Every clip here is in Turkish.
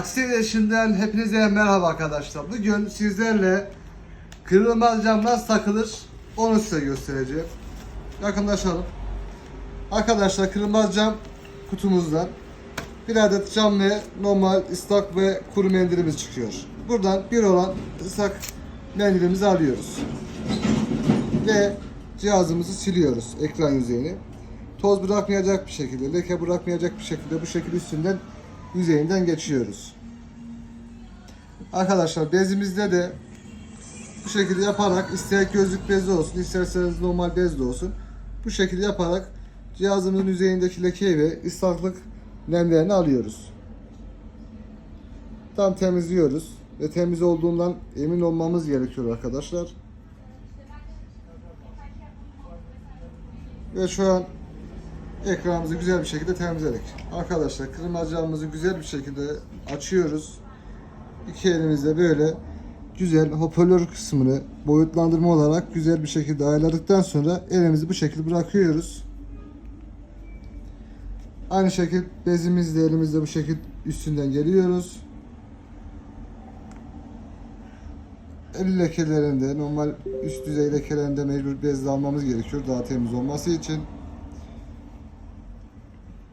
Aksi Eşinden hepinize merhaba arkadaşlar. Bugün sizlerle kırılmaz cam nasıl takılır onu size göstereceğim. Yakınlaşalım. Arkadaşlar kırılmaz cam kutumuzdan bir adet cam ve normal ıslak ve kuru mendilimiz çıkıyor. Buradan bir olan ıslak mendilimizi alıyoruz. Ve cihazımızı siliyoruz ekran yüzeyini. Toz bırakmayacak bir şekilde, leke bırakmayacak bir şekilde bu şekilde üstünden yüzeyinden geçiyoruz. Arkadaşlar bezimizde de bu şekilde yaparak ister gözlük bezi olsun isterseniz normal bez de olsun bu şekilde yaparak cihazımızın yüzeyindeki lekeyi ve ıslaklık nemlerini alıyoruz. Tam temizliyoruz ve temiz olduğundan emin olmamız gerekiyor arkadaşlar. Ve şu an ekranımızı güzel bir şekilde temizledik. Arkadaşlar kırmacığımızı güzel bir şekilde açıyoruz. İki elimizle böyle güzel hoparlör kısmını boyutlandırma olarak güzel bir şekilde ayarladıktan sonra elimizi bu şekilde bırakıyoruz. Aynı şekilde bezimizle elimizle bu şekilde üstünden geliyoruz. El lekelerinde normal üst düzey lekelerinde mecbur bezle almamız gerekiyor daha temiz olması için.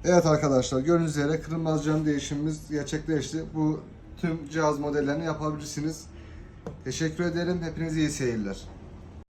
Evet arkadaşlar gördüğünüz üzere kırılmaz cam değişimimiz gerçekleşti. Bu tüm cihaz modellerini yapabilirsiniz. Teşekkür ederim. Hepinize iyi seyirler.